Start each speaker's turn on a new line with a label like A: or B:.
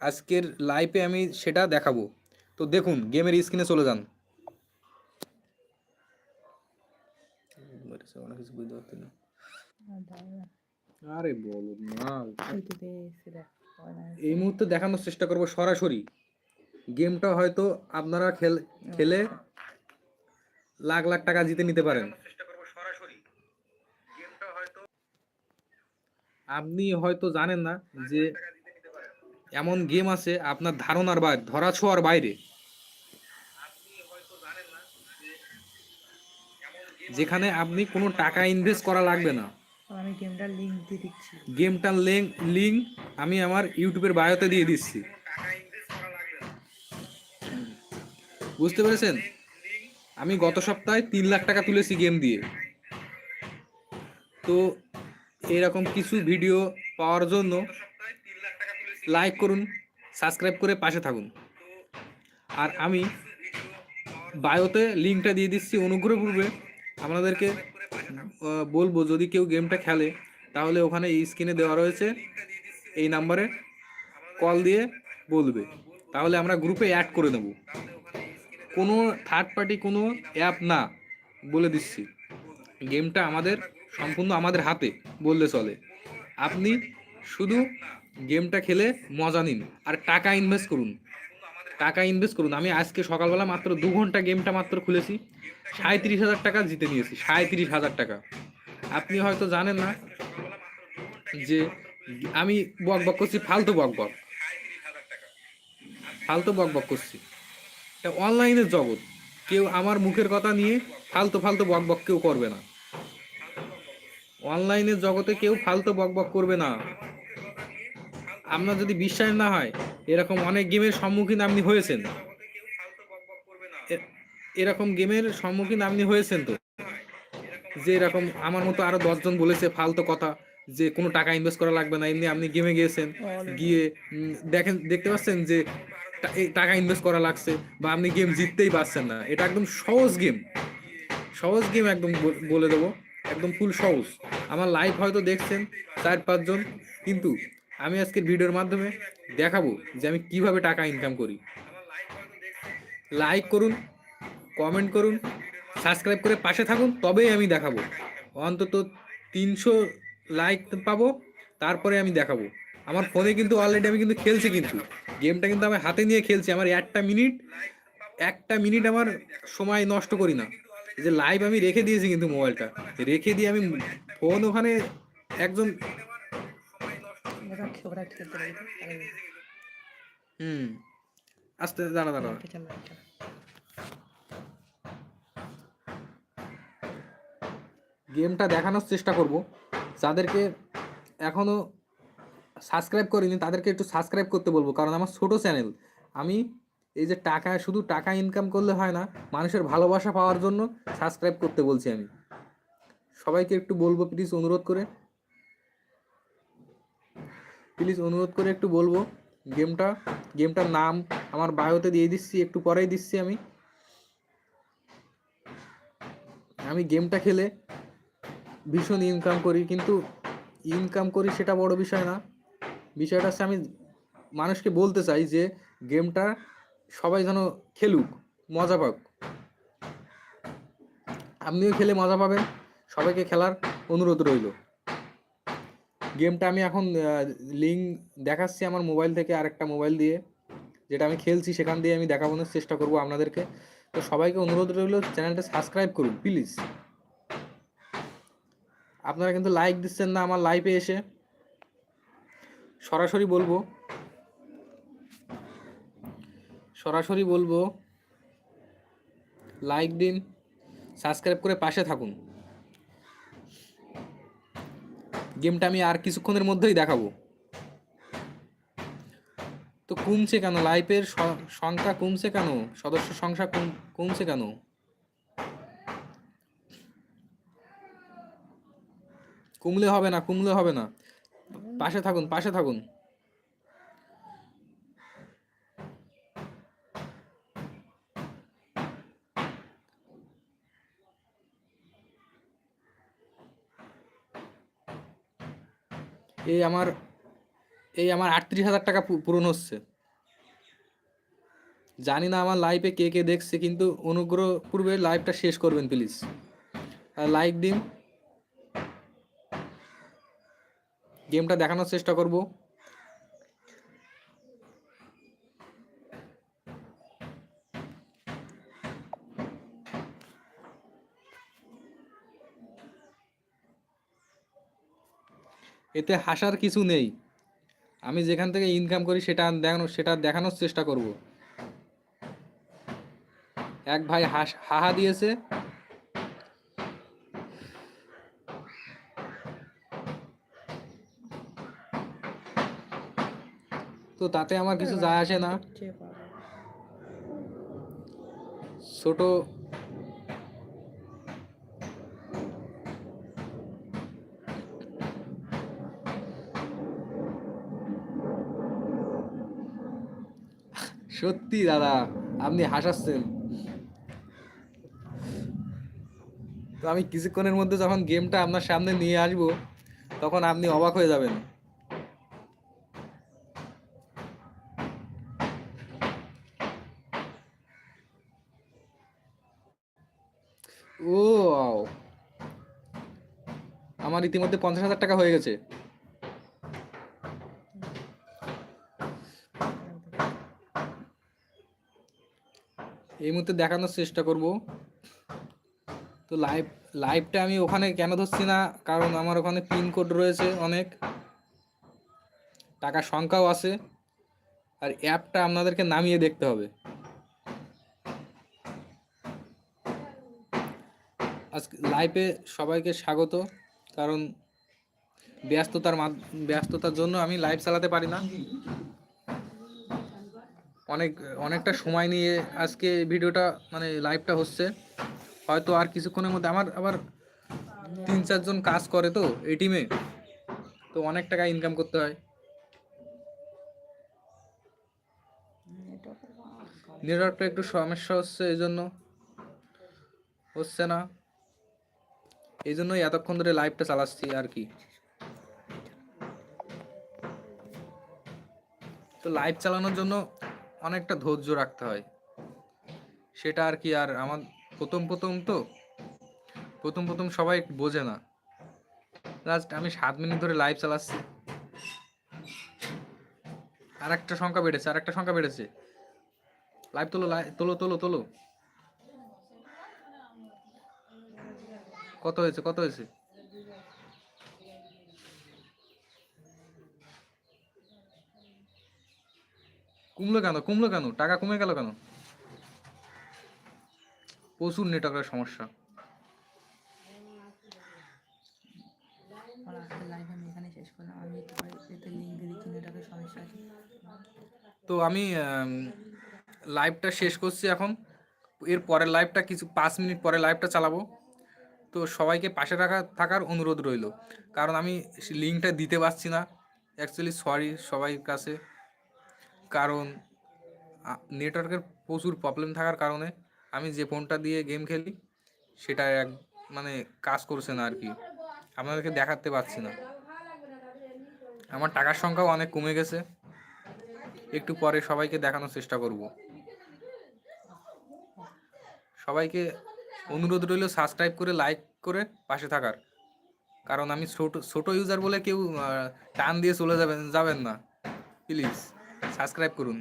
A: আজকের লাইভে আমি সেটা দেখাবো। তো দেখুন গেমের স্ক্রিনে চলে যান। না। এই মুহূর্তে দেখানোর চেষ্টা করব সরাসরি। গেমটা হয়তো আপনারা খেল খেলে লাখ লাখ টাকা জিতে নিতে পারেন। আপনি হয়তো জানেন না যে এমন গেম আছে আপনার ধারণার বাইরে ধরা ছোঁয়ার বাইরে। যেখানে আপনি কোনো টাকা ইনভেস্ট করা লাগবে না।
B: আমি গেমটার লিঙ্ক দিয়ে দিচ্ছি।
A: গেমটার লিঙ্ক আমি আমার ইউটিউবের বায়োতে দিয়ে দিচ্ছি। বুঝতে পেরেছেন? আমি গত সপ্তাহে তিন লাখ টাকা তুলেছি গেম দিয়ে। তো এরকম কিছু ভিডিও পাওয়ার জন্য লাইক করুন সাবস্ক্রাইব করে পাশে থাকুন। আর আমি বায়োতে লিঙ্কটা দিয়ে দিচ্ছি অনুগ্রহ অনুগ্রহপূর্বে। আপনাদেরকে বলব, যদি কেউ গেমটা খেলে, তাহলে ওখানে এই স্ক্রিনে দেওয়া রয়েছে এই নাম্বারে কল দিয়ে বলবে। তাহলে আমরা গ্রুপে অ্যাড করে নেব কোনো থার্ড পার্টি কোনো অ্যাপ না বলে দিচ্ছি। গেমটা আমাদের, সম্পূর্ণ আমাদের হাতে বললে চলে। আপনি শুধু গেমটা খেলে মজা নিন। আর টাকা ইনভেস্ট করুন। টাকা ইনভেস্ট করুন। আমি আজকে সকালবেলা মাত্র দু ঘণ্টা গেমটা মাত্র খুলেছি। সাঁত্রিশ হাজার টাকা জিতে নিয়েছি। সাঁত্রিশ হাজার টাকা। আপনি হয়তো জানেন না যে আমি বক বক করছি, ফালতু বক বক। ফালতু বক বক করছি। এটা অনলাইনের জগৎ। কেউ আমার মুখের কথা নিয়ে ফালতু ফালতু বক বক কেউ করবে না। অনলাইনের জগতে কেউ ফালতু বক বক করবে না। আপনার যদি বিশ্বাস না হয় এরকম অনেক গেমের সম্মুখীন আপনি হয়েছেন। এরকম গেমের সম্মুখীন আপনি হয়েছেন তো? যে এরকম আমার মতো আরও দশজন বলেছে ফালতু কথা যে কোনো টাকা ইনভেস্ট করা লাগবে না এমনি আপনি গেমে গিয়েছেন গিয়ে দেখেন দেখতে পাচ্ছেন যে টাকা ইনভেস্ট করা লাগছে বা আপনি গেম জিততেই পারছেন না। এটা একদম সহজ গেম সহজ গেম একদম বলে দেবো। একদম ফুল সহজ। আমার লাইভ হয়তো দেখছেন চার পাঁচজন কিন্তু আমি আজকের ভিডিওর মাধ্যমে দেখাবো যে আমি কীভাবে টাকা ইনকাম করি। লাইক করুন কমেন্ট করুন সাবস্ক্রাইব করে পাশে থাকুন, তবেই আমি দেখাবো। অন্তত তিনশো লাইক পাবো, তারপরে আমি দেখাবো। আমার ফোনে কিন্তু অলরেডি আমি কিন্তু খেলছি কিন্তু। গেমটা কিন্তু আমি হাতে নিয়ে খেলছি, আমার একটা মিনিট একটা মিনিট আমার সময় নষ্ট করি না। যে লাইভ আমি রেখে দিয়েছি কিন্তু মোবাইলটা রেখে দিয়ে আমি ফোন ওখানে একজন
B: ওরা ওরা খেলতে
A: হুম। আস্তে দাঁড়া দাঁড়া। গেমটা দেখানোর চেষ্টা করব। যাদেরকে এখনও সাবস্ক্রাইব করিনি তাদেরকে একটু সাবস্ক্রাইব করতে বলব। কারণ আমার ছোট চ্যানেল। আমি এই যে টাকা শুধু টাকা ইনকাম করলে হয় না মানুষের ভালোবাসা পাওয়ার জন্য সাবস্ক্রাইব করতে বলছি আমি। সবাইকে একটু বলব প্লিজ অনুরোধ করে। প্লিজ অনুরোধ করে একটু বলব গেমটা গেমটার নাম আমার বায়োতে দিয়ে দিচ্ছি, একটু পরেই দিচ্ছি আমি। আমি গেমটা খেলে ভীষণ ইনকাম করি, কিন্তু ইনকাম করি সেটা বড় বিষয় না। বিষয়টা হচ্ছে আমি মানুষকে বলতে চাই যে গেমটা সবাই যেন খেলুক, মজা পাক। আপনিও খেলে মজা পাবেন, সবাইকে খেলার অনুরোধ রইল। গেমটা আমি এখন লিঙ্ক দেখাচ্ছি আমার মোবাইল থেকে আরেকটা মোবাইল দিয়ে। যেটা আমি খেলছি, সেখান দিয়ে আমি দেখানোর চেষ্টা করব আপনাদেরকে। তো সবাইকে অনুরোধ রইল, চ্যানেলটা সাবস্ক্রাইব করুন প্লিজ আপনারা কিন্তু লাইক দিচ্ছেন না আমার লাইভে এসে। সরাসরি বলব সরাসরি বলব লাইক দিন সাবস্ক্রাইব করে পাশে থাকুন। গেমটা আমি আর কিছুক্ষণের মধ্যেই দেখাবো। তো কমছে কেন? লাইফের সংখ্যা কমছে কেন? সদস্য সংখ্যা কম- কমছে কেন? কমলে হবে না, কমলে হবে না। পাশে থাকুন পাশে থাকুন। এই আমার এই আমার আটত্রিশ হাজার টাকা পূরণ হচ্ছে। জানি না আমার লাইভে কে কে দেখছে, কিন্তু অনুগ্রহ পূর্বে লাইভটা শেষ করবেন প্লিজ আর লাইক দিন। গেমটা দেখানোর চেষ্টা করব। এতে হাসার কিছু নেই। আমি যেখান থেকে ইনকাম করি সেটা দেখানো সেটা দেখানোর চেষ্টা করব। এক ভাই হাস হাহা দিয়েছে। তো তাতে আমার কিছু যায় আসে না। ছোট সত্যি দাদা, আপনি হাসাচ্ছেন। তো আমি কিছুক্ষণের মধ্যে যখন গেমটা আপনার সামনে নিয়ে আসব, তখন আপনি অবাক হয়ে যাবেন। ও! আমার ইতিমধ্যে পঞ্চাশ হাজার টাকা হয়ে গেছে। এই মুহূর্তে দেখানোর চেষ্টা করব। তো লাইভ লাইভটা আমি ওখানে কেন ধরছি না? কারণ আমার ওখানে পিনকোড রয়েছে অনেক। টাকার সংখ্যাও আছে। আর অ্যাপটা আপনাদেরকে নামিয়ে দেখতে হবে। আজকে লাইভে সবাইকে স্বাগত। কারণ ব্যস্ততার ব্যস্ততার জন্য আমি লাইভ চালাতে পারি না। অনেক, অনেকটা সময় নিয়ে আজকে ভিডিওটা মানে লাইভটা হচ্ছে। হয়তো আর কিছুক্ষণের মধ্যে, আমার আবার তিন চারজন কাজ করে তো, এই টিমে তো অনেক টাকা ইনকাম করতে হয়। নেটওয়ার্কটা একটু সমস্যা হচ্ছে, এই জন্য হচ্ছে না। এই জন্যই এতক্ষণ ধরে লাইভটা চালাচ্ছি আর কি। তো লাইভ চালানোর জন্য অনেকটা ধৈর্য রাখতে হয়। সেটা আর কি আর আমার প্রথম প্রথম তো, প্রথম প্রথম সবাই বোঝে না। জাস্ট আমি সাত মিনিট ধরে লাইভ চালাচ্ছি। আর একটা সংখ্যা বেড়েছে আর একটা সংখ্যা বেড়েছে। লাইভ তোলো তোলো তোলো তোলো। কত হয়েছে কত হয়েছে? কমলো কেন? কমলো কেন? টাকা কমে গেল কেন? প্রচুর নেটওয়ার্কের সমস্যা। তো আমি লাইভটা শেষ করছি এখন। এর পরের লাইভটা কিছু পাঁচ মিনিট পরে লাইভটা চালাবো। তো সবাইকে পাশে রাখা থাকার অনুরোধ রইল। কারণ আমি লিঙ্কটা দিতে পারছি না। অ্যাকচুয়ালি সরি সবাই কাছে। কারণ নেটওয়ার্কের প্রচুর প্রবলেম থাকার কারণে আমি যে ফোনটা দিয়ে গেম খেলি, সেটা এক মানে কাজ করছে না আর কি আপনাদেরকে দেখাতে পারছি না। আমার টাকার সংখ্যাও অনেক কমে গেছে। একটু পরে সবাইকে দেখানোর চেষ্টা করব। সবাইকে অনুরোধ রইল সাবস্ক্রাইব করে লাইক করে পাশে থাকার। কারণ আমি ছোট ছোট ইউজার বলে কেউ টান দিয়ে চলে যাবেন যাবেন না। প্লিজ সাবস্ক্রাইব করুন।